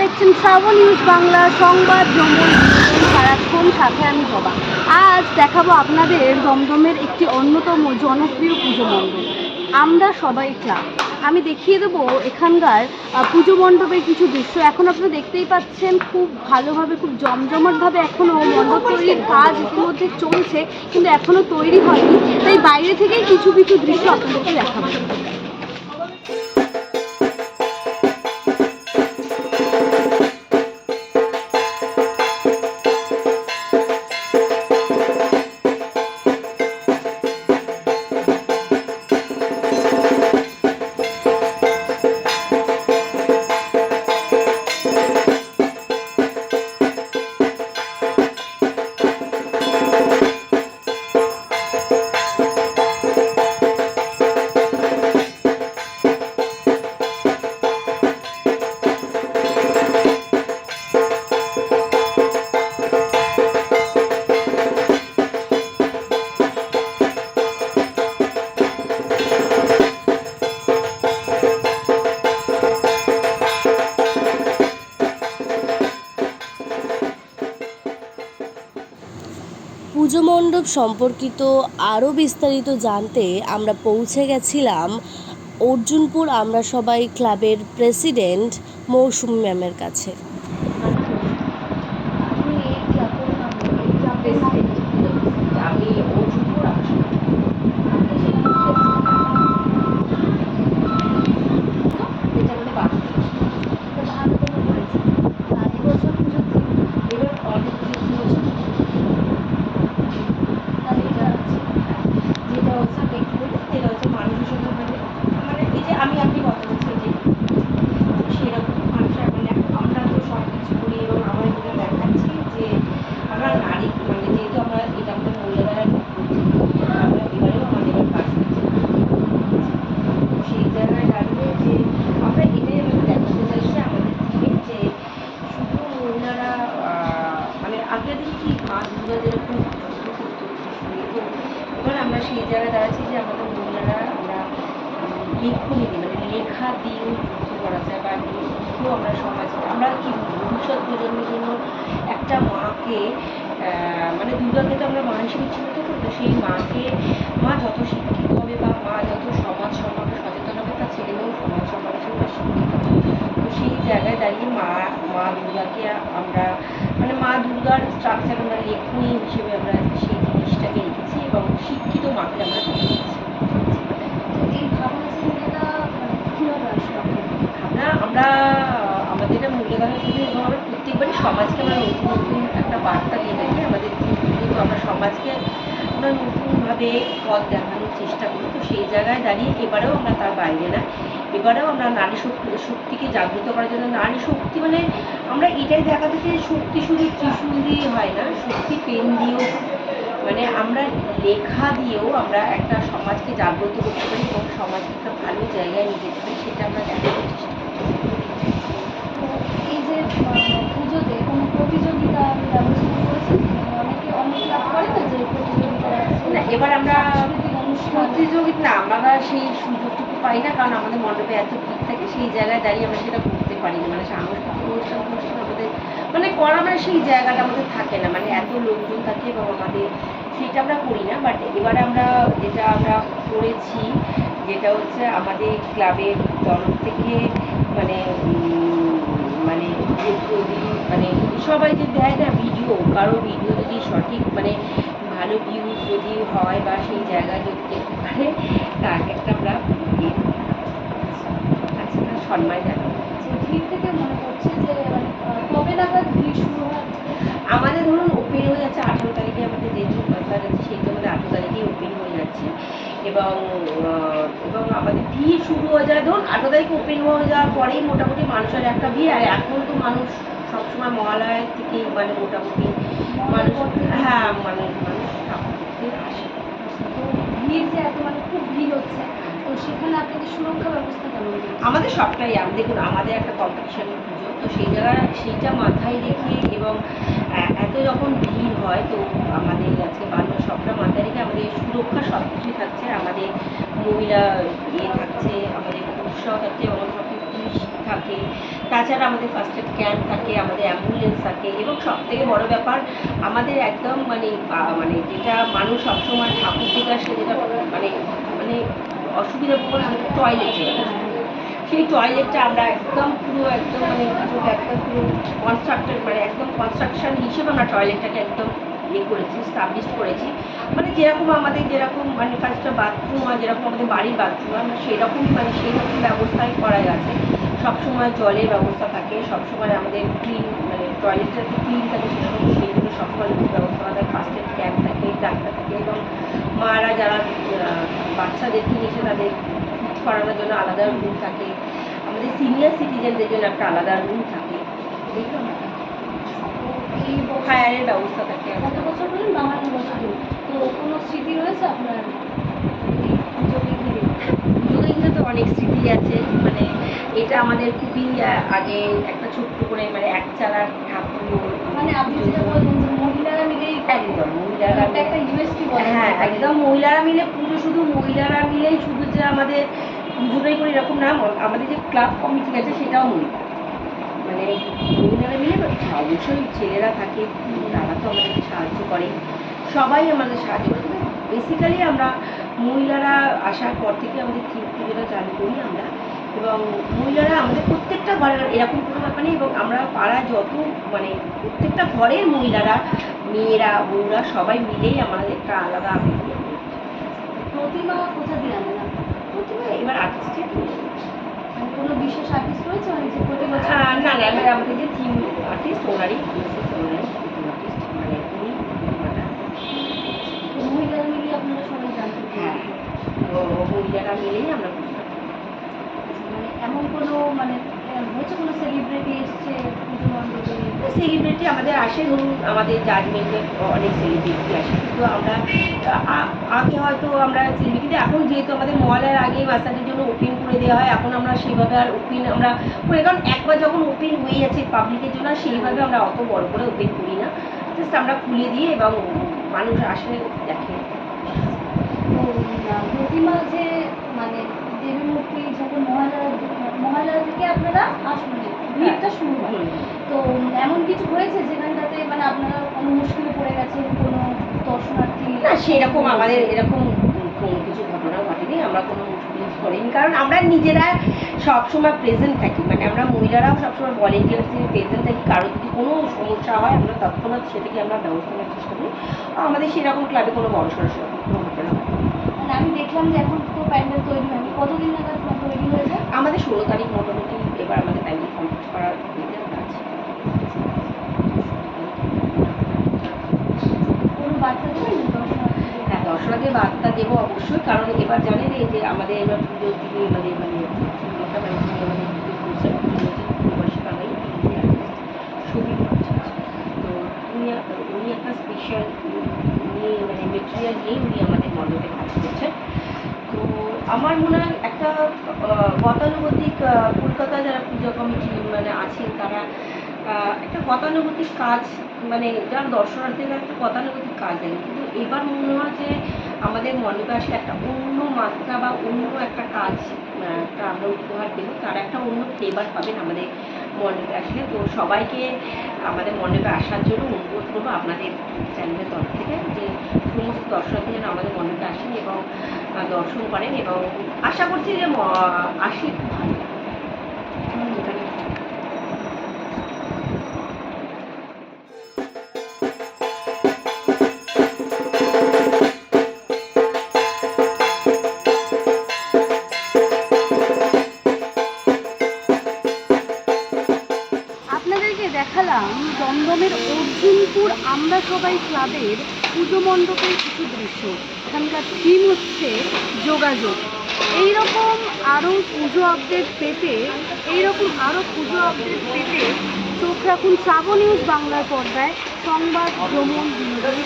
দেখছেন শ্রাবণ নিউজ বাংলা সংবাদ ভ্রমণ সারাক্ষণ সাথে আমি জবা। আজ দেখাবো আপনাদের দমদমের একটি অন্যতম জনপ্রিয় পুজো মণ্ডপ। আমরা সবাই ক্লাব। আমি দেখিয়ে দেবো এখানকার পুজো মণ্ডপের কিছু দৃশ্য। এখন আপনারা দেখতেই পাচ্ছেন খুব ভালোভাবে, খুব জমজমাটভাবে এখনও মণ্ডপ তৈরির কাজ ইতিমধ্যে চলছে, কিন্তু এখনও তৈরি হয়নি। তাই বাইরে থেকেই কিছু কিছু দৃশ্য আপনাদেরকে দেখাবো। পুজো মণ্ডপ সম্পর্কিত আরও বিস্তারিত জানতে আমরা পৌঁছে গেছিলাম অর্জুনপুর, আমরা সবাই ক্লাবের প্রেসিডেন্ট মৌসুমি ম্যামের কাছে আমি অর্জুনপুর আসি এটা মানে বাকি এবার অনেক কিছু হচ্ছে যেটা যেটা হচ্ছে দেখতে পেলে যেটা হচ্ছে মানুষের সঙ্গে মানে মানে এই যে আমি আপনি কথা বলছি যে সেরকম মানুষের মানে আমরা তো সব কিছু করি এবং আমরা যেটা দেখাচ্ছি যে আমরা নারী মানে যেহেতু আমরা এটা আমাদের মহিলারা করছি আমরা এবারেও আমাদের কাজ করছি তো সেই জায়গায় দাঁড়িয়ে যে আমরা এটাই আমাদের দেখাতে চাইছি আমাদের থেকে যে শুধু মহিলারা আহ, মানে আগের দিন কি মা দুর্গা যেরকম যুদ্ধ করতো ত্রিশূলে, তো এবার আমরা সেই জায়গায় দাঁড়াচ্ছি যে আমাদের মহিলারা আমরা লেখনি দিই মানে লেখা দিয়েও যুদ্ধ করা যায় বা লিখেও আমরা সমাজ, আমরা কি ভবিষ্যৎ প্রজন্মের জন্য একটা মাকে মানে দুর্গাকে তো আমরা মা হিসেবে চিহ্নিত করি তো সেই মাকে, মা যত শিক্ষিত হবে বা মা যত সমাজ সম্পর্কে সচেতন হবে, তার ছেলেমেয়েও সমাজ সম্পর্কে সেগুলো শিক্ষিত হবে। তো সেই জায়গায় দাঁড়িয়ে মা মা দুর্গাকে আমরা মানে মা দুর্গার স্ট্রাকচার আমরা লেখনি হিসেবে আমরা সেই জিনিসটাকে রেখেছি এবং শিক্ষিত মাকে আমরা রেখেছি এই ভাবনা চিন্তাটা মানে কীভাবে আসলো আপনার? আমরা, আমাদের এটা মূল্যদানের জন্য এবং আমরা প্রত্যেকবারই সমাজকে আমরা নতুন নতুন একটা বার্তা দিয়ে থাকি। আমাদের কিন্তু আমরা সমাজকে আমরা নতুনভাবে পথ দেখানোর চেষ্টা করি। তো সেই জায়গায় দাঁড়িয়ে এবারেও আমরা তার বাইরে না। এবারেও আমরা নারী শক্তি, শক্তিকে জাগ্রত করার জন্য নারী শক্তি মানে আমরা এটাই দেখাতে চাই শক্তি শুধু ত্রিশূল দিয়ে হয় না, শক্তি পেন দিয়েও মানে আমরা লেখা দিয়েও আমরা একটা সমাজকে জাগ্রত করতে পারি এবং সমাজকে একটা ভালো জায়গায় নিয়ে যেতে পারি, সেটা আমরা দেখানোর চেষ্টা এই যে পুজোতে কোনো প্রতিযোগিতার ব্যবস্থা করেছেন? মানে অনেকে অনেক লাভ করে তো যে প্রতিযোগিতা না, এবার আমরা প্রতিযোগিতা না আমরা সেই সুযোগটুকু পাই না কারণ আমাদের মণ্ডপে এত ভিড় থাকে সেই জায়গায় দাঁড়িয়ে আমরা সেটা করতে পারি না। মানে সাংস্কৃতিক অনুষ্ঠান অনুষ্ঠান আমাদের মানে করা মানে সেই জায়গাটা আমাদের থাকে না। মানে এত লোকজন থাকে এবং আমাদের সেটা আমরা করি না। বাট এবারে আমরা যেটা আমরা করেছি যেটা হচ্ছে আমাদের ক্লাবের তরফ থেকে মানে মানে যদি মানে সবাই যে দেয় না ভিডিও কারও ভিডিও যদি সঠিক মানে ভালো ভিউজ যদি হয় বা সেই জায়গা যদি দেখতে পারে তাকে একটা আমরা ইয়ে আজকে সম্মান জানাব। যে থেকে মনে করছে যে মানে আহ, কবে নাগাদ ভিড় শুরু হয় আমাদের ধরুন ওপেন হয়ে যাচ্ছে আঠেরো তারিখে আমাদের যে জুন বাজার আছে সেই তো আমাদের আঠেরো তারিখেই ওপেন হয়ে যাচ্ছে এবং এবং আমাদের ভিড় শুরু হয়ে যায় ধরুন আঠেরো তারিখে ওপেন হয়ে যাওয়ার পরেই মোটামুটি মানুষের একটা ভিড় আর এখন তো মানুষ সবসময় মহালয় থেকেই মানে মোটামুটি মানুষ হ্যাঁ মানে মানুষ আসে। ভিড় যে এত মানে খুব ভিড় হচ্ছে তো সেখানে আপনাদের সুরক্ষা ব্যবস্থা কেমন আমাদের সবটাই দেখুন আমাদের একটা কম্পিটিশন পুজো তো সেই জায়গায় সেইটা মাথায় রেখে এবং এত যখন ভিড় হয় তো আমাদের আজকে বান্য সবটা মাথায় রেখে আমাদের সুরক্ষা সব কিছুই থাকছে আমাদের মহিলা ইয়ে থাকছে আমাদের পুরুষরাও থাকছে এবং সব পুলিশ থাকে তাছাড়া আমাদের ফার্স্ট এড ক্যাম্প থাকে, আমাদের অ্যাম্বুলেন্স থাকে এবং সব থেকে বড় ব্যাপার, আমাদের একদম মানে মানে যেটা মানুষ সবসময় ঠাকুর থেকে আসলে যেটা মানে মানে অসুবিধা বলে টয়লেট সেই টয়লেটটা আমরা একদম পুরো, একদম মানে একদম পুরো কনস্ট্রাক্টেড মানে একদম কনস্ট্রাকশন হিসেবে আমরা টয়লেটটাকে একদম ইয়ে করেছি স্টাবলিশ করেছি। মানে যেরকম আমাদের যেরকম মানে ফার্স্টটা বাথরুম হয়, যেরকম আমাদের বাড়ির বাথরুম আমরা সেরকমই মানে সেরকম ব্যবস্থাই করা গেছে সবসময় জলের ব্যবস্থা থাকে সবসময় আমাদের ক্লিন মানে টয়লেটটা ক্লিন থাকে সেরকম সেই জন্য সবসময় ব্যবস্থা আমাদের ফার্স্ট এড ক্যাম্প থাকে ডাক্তার থাকে এবং মারা যারা বাচ্চাদেরকে এসে তাদের করানোর জন্য আলাদা রুম থাকে আমাদের সিনিয়র সিটিজেনদের জন্য একটা আলাদা রুম থাকে ফায়ারের ব্যবস্থা থাকে কত বছর হলেন বাহান্ন বছর। তো কোনো স্মৃতি রয়েছে আপনার পুজোকে ঘিরে তো অনেক স্মৃতি আছে মানে এটা আমাদের খুবই আগে একটা ছোট্ট করে মানে এক চালার ঠাকুর মানে আপনি যেটা বলছেন যে মহিলারা মিলেই একদম মহিলারা একটা একটা ইউএসপি বলে। হ্যাঁ একদম মহিলারা মিলে পুজো শুধু মহিলারা মিলেই শুধু যে আমাদের পুজোটাই করে এরকম না আমাদের যে ক্লাব কমিটি আছে সেটাও মহিলা মানে মহিলারা মিলে অবশ্যই ছেলেরা থাকে তারা তো আমাদেরকে সাহায্য করে। সবাই আমাদের সাহায্য করে। বেসিক্যালি আমরা মহিলারা আসার পর থেকে আমাদের থিম পুজোটা চালু করি আমরা। এবং মহিলারা আমাদের প্রত্যেকটা ঘরের এরকম কোনো ব্যাপার নেই এবং আমরা পাড়া যত মানে প্রত্যেকটা ঘরের মহিলারা মেয়েরা বউরা সবাই মিলেই আমাদের একটা আলাদা। প্রতিমা কোথা দিয়ে আপনি? এবার আর্টিস্টের মানে কোনো বিশেষ আর্টিস্ট রয়েছে মানে যে প্রতি বছর না না এবার আমাদের যে থিম আর্টিস্ট ওনারই আর্টিস্ট মানে উনি প্রতিমাটা তো মহিলারা মিলিয়ে আপনারা সবাই জানতে হ্যাঁ তো মহিলারা মিলেই আমরা পুজোটা করি। মানে এমন কোনো মানে আহ, হয়েছে কোনো সেলিব্রিটি এসছে পুজো মণ্ডপে সেলিব্রিটি আমাদের আসে ধরুন আমাদের জাজমেন্টে অনেক সেলিব্রিটি আসে। কিন্তু আমরা আগে হয়তো আমরা সেলিব্রিটি এখন যেহেতু আমাদের মহলার আগে বাচ্চাদের জন্য ওপেন করে দেওয়া হয়, এখন আমরা সেইভাবে আর ওপেন আমরা করে, কারণ একবার যখন ওপেন হয়ে যাচ্ছে পাবলিকের জন্য সেইভাবে আমরা অত বড় করে ওপেন করি না। জাস্ট আমরা খুলে দিয়ে এবং মানুষ আসলে দেখে। প্রতিমা যে মানে দেবী মূর্তি যখন মহালয়া মহালয়া থেকে আপনারা আসুন ভিড়টা শুরু হয় তো এমন কিছু হয়েছে যেখানটাতে মানে আপনারা কোনো মুশকিলে পড়ে গেছেন কোনো দর্শনার্থী? না সেরকম আমাদের এরকম কোনো কিছু ঘটনা ঘটেনি আমরা কোনো মুশকিল করিনি কারণ আমরা নিজেরা সবসময় প্রেজেন্ট থাকি মানে আমরা মহিলারাও সবসময় ভলেন্টিয়ার হিসেবে প্রেজেন্ট থাকি কারও যদি কোনো সমস্যা হয় আমরা তৎক্ষণাৎ সেটাকে আমরা ব্যবস্থা নেওয়ার চেষ্টা করি। আমাদের সেরকম ক্লাবে কোনো বড় সড়ো কোনো ঘটনা। মানে আমি দেখলাম যে এখন তো প্যান্ডেল তৈরি হয়নি। কতদিন নাগাদ তৈরি হয়ে যায় আমাদের ষোলো তারিখ মোটামুটি এবার কমপ্লিট করার ইয়েতে আমরা আছি। কোনো বার্তা হ্যাঁ দেবো অবশ্যই। কারণ এবার জানেন এই যে আমাদের এবার পুজোর দিকে মানে মানে মমতা ব্যানার্জি আমাদের পুজো করছে প্রবাসী বাঙালি ছবি তো উনি এক- উনি একটা স্পেশাল উনি মানে মেটেরিয়াল নিয়েই উনি আমাদের মণ্ডপে কাজ করছেন তো আমার মনে হয় একটা আহ, গতানুগতিক আহ, কলকাতা যারা পুজো মানে আছেন তারা একটা গতানুগতিক কাজ মানে যার দর্শনার্থীরা একটা গতানুগতিক কাজ দেয় কিন্তু এবার মনে হয় যে আমাদের মণ্ডপে একটা অন্য মাত্রা বা অন্য একটা কাজ একটা আমরা উপহার দেবো। তারা একটা অন্য ফ্লেভার পাবেন আমাদের মণ্ডপে আসলে তো সবাইকে আমাদের মণ্ডপে আসার জন্য অনুরোধ করব আপনাদের চ্যানেলের তরফ থেকে যে সমস্ত দর্শনার্থী যেন আমাদের মণ্ডপে আসেন এবং দর্শন করেন এবং আশা করছি যে আসি ভালো আমরা সবাই ক্লাবের পুজো মণ্ডপের কিছু দৃশ্য, এখানকার থিম হচ্ছে যোগাযোগ এইরকম আরও পুজো আপডেট পেতে, এইরকম আরও পুজো আপডেট পেতে চোখ রাখুন শ্রাবণ নিউজ বাংলার পর্দায়, সংবাদ ভ্রমণ বিনোদন।